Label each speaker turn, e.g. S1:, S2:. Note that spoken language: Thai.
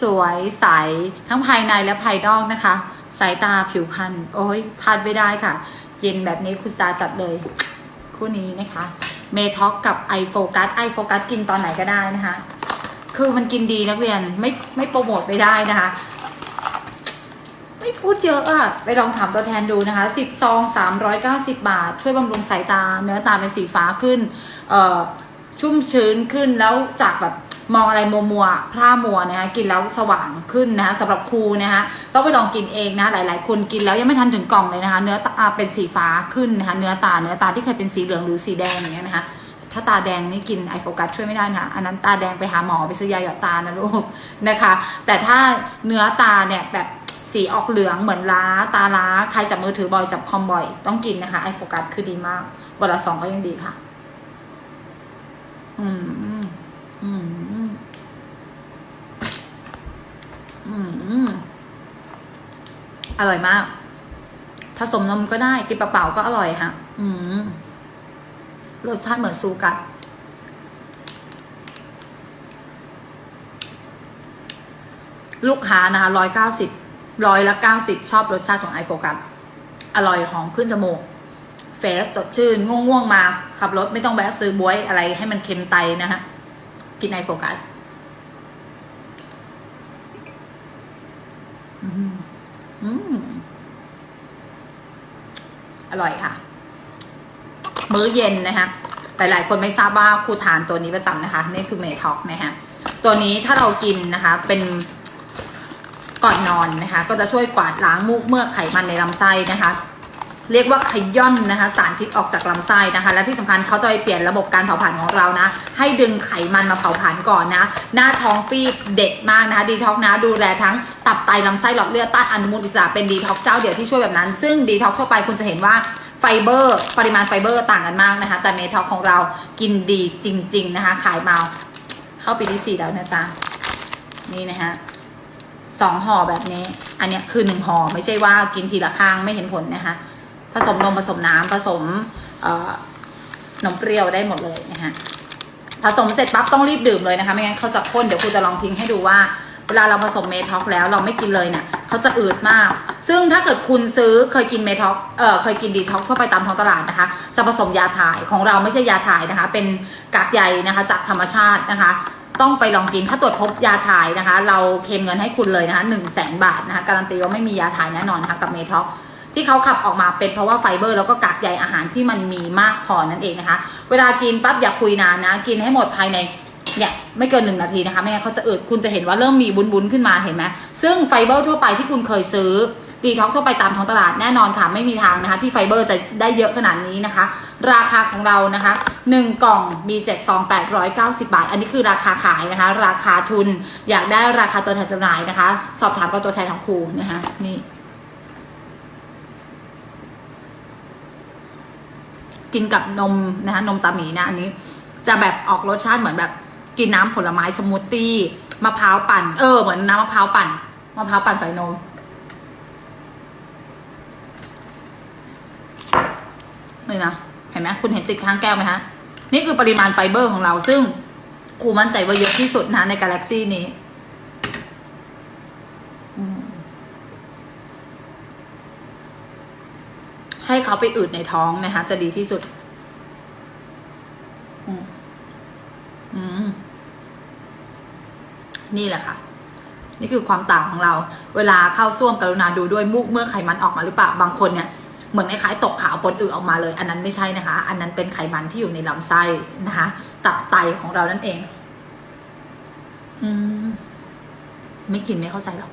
S1: สวยใสทั้งภายในและภายนอกนะคะ สายตาผิวพรรณโอ้ยพลาดไม่ได้ค่ะ เย็นแบบนี้คุณสตาจัดเลย คู่นี้นะคะเมท็อกกับไอโฟกัสไอโฟกัสกินตอนไหนก็ได้นะคะ คือมันกินดีนักเรียนไม่ไม่โปรโมทไม่ได้นะคะ ไม่พูดเยอะอะไปลองถามตัวแทนดูนะคะสิบซองสามร้อยเก้าสิบาท ช่วยบำรุงสายตา เนื้อตาเป็นสีฟ้าขึ้น เอ่อชุ่มชื้นขึ้นแล้วจากแบบ มองอะไรมัวมัวพร่ามัวนะคะกินแล้วสว่างขึ้นนะคะสำหรับครูนะคะต้องไปลองกินเองนะคะหลาย ๆ คนกินแล้วยังไม่ทันถึงกล่องเลยนะคะ เนื้อตาเป็นสีฟ้าขึ้นนะคะเนื้อตาเนื้อตาที่เคยเป็นสีเหลืองหรือสีแดงอย่างเงี้ยนะคะถ้าตาแดงนี่กินไอโฟกัสช่วยไม่ได้นะคะอันนั้นตาแดงไปหาหมอไปซื้อยาหยอดตานะลูกนะคะ แต่ถ้าเนื้อตาเนี่ยแบบสีออกเหลืองเหมือนล้าตาล้าใครจับมือถือบ่อยจับคอมบ่อยต้องกินนะคะไอโฟกัสคือดีมากวันละสองก็ยังดีค่ะ อืมอืมอืมอืมอืม อร่อยมาก ผสมนมก็ได้ กินเปล่าๆก็อร่อยฮะ อืมรสชาติเหมือนซูกัด ลูกค้านะคะร้อยเก้าสิบร้อยละเก้าสิบชอบรสชาติของไอโฟกัสอร่อยหอมขึ้นจมูกเฟสสดชื่น ง่วงๆมา ขับรถไม่ต้องแวะซื้อบวยอะไรให้มันเค็มไตนะฮะ กินไอโฟกัสอืม อืมอร่อยค่ะ มื้อเย็นนะคะหลายๆคนไม่ทราบว่าครูทานตัวนี้ประจำนะคะ นี่คือเมท็อกนะคะตัวนี้ถ้าเรากินนะคะ เป็นก่อนนอนนะคะ ก็จะช่วยกวาดล้างมูกเมือกไขมันในลำไส้นะคะ เรียกว่าขย่อนนะคะ สารพิษออกจากลำไส้นะคะ และที่สำคัญเขาจะไปเปลี่ยนระบบการเผาผลาญของเรานะ ให้ดึงไขมันมาเผาผลาญก่อนนะ หน้าท้องฟีบเด็ดมากนะคะดีท็อกนะดูแลทั้งตับไตลำไส้หลอดเลือดต้านอนุมูลอิสระเป็นดีท็อกเจ้าเดียวที่ช่วยแบบนั้น ซึ่งดีท็อกทั่วไปคุณจะเห็นว่าไฟเบอร์ ปริมาณไฟเบอร์ต่างกันมากนะคะ แต่เมท็อกของเรากินดีจริง ๆนะคะ ขายมาเข้าปีที่สี่แล้วนะจ๊ะนี่นะฮะสองห่อแบบนี้ อันเนี้ยคือหนึ่งห่อไม่ใช่ว่ากินทีละข้างไม่เห็นผลนะคะ ผสมนมผสมน้ำผสมนมเปรี้ยวได้หมดเลยนะคะผสมเสร็จปั๊บต้องรีบดื่มเลยนะคะ ไม่งั้นเขาจะข้นเดี๋ยวครูจะลองทิ้งให้ดูว่า เวลาเราผสมเมท็อกแล้วเราไม่กินเลยเนี่ยเขาจะอืดมาก ซึ่งถ้าเกิดคุณซื้อเคยกินเมท็อกเออเคยกินดีท็อกทั่วไปตามท้องตลาดนะคะ จะผสมยาถ่ายของเราไม่ใช่ยาถ่ายนะคะ เป็นกากใยนะคะจากธรรมชาตินะคะต้องไปลองกินถ้าตรวจพบยาถ่ายนะคะ เราเคมเงินให้คุณเลยนะคะหนึ่งแสนบาทนะคะการันตีว่าไม่มียาถ่ายแน่นอนนะคะกับเมท็อก ที่เขาขับออกมาเป็นเพราะว่าไฟเบอร์ แล้วก็กากใยอาหารที่มันมีมากพอนั่นเองนะคะ เวลากินปั๊บอย่าคุยนานนะ กินให้หมดภายในเนี่ยไม่เกินหนึ่งนาทีนะคะ ไม่งั้นเขาจะอืดคุณจะเห็นว่าเริ่มมีบุ้นๆขึ้นมาเห็นไหมซึ่งไฟเบอร์ทั่วไปที่คุณเคยซื้อดีท็อกทั่วไปตามท้องตลาดแน่นอนค่ะ ไม่มีทางนะคะ ที่ไฟเบอร์จะได้เยอะขนาดนี้นะคะ ราคาของเรานะคะ 1 กล่องมี7ซอง890 บาท อันนี้คือราคาขายนะคะ ราคาทุนอยากได้ราคาตัวแทนจำหน่ายนะคะ สอบถามกับตัวแทนของครูนะคะนี่ กินกับนมนะคะนมตาหมีนะอันนี้จะแบบออกรสชาติเหมือนแบบกินน้ำผลไม้สมูทตี้มะพร้าวปั่น เออเหมือนน้ำมะพร้าวปั่นมะพร้าวปั่นใส่นม นี่นะเห็นไหมคุณเห็นติดข้างแก้วไหมฮะนี่คือปริมาณไฟเบอร์ของเรา ซึ่งครูมั่นใจว่าเยอะที่สุดนะในกาแล็กซี่นี้อืมให้ เขาไปอืดในท้องนะคะ จะดีที่สุดอืมอืมนี่แหละค่ะ นี่คือความต่างของเรา เวลาเข้าส้วมกรุณาดูด้วยมุกเมื่อไขมันออกมาหรือเปล่า บางคนเนี่ยเหมือนคล้ายๆตกขาวปนอึออกมาเลย อันนั้นไม่ใช่นะคะ อันนั้นเป็นไขมันที่อยู่ในลำไส้นะคะ ตับไตของเรานั่นเอง อืม ไม่กินไม่เข้าใจหรอก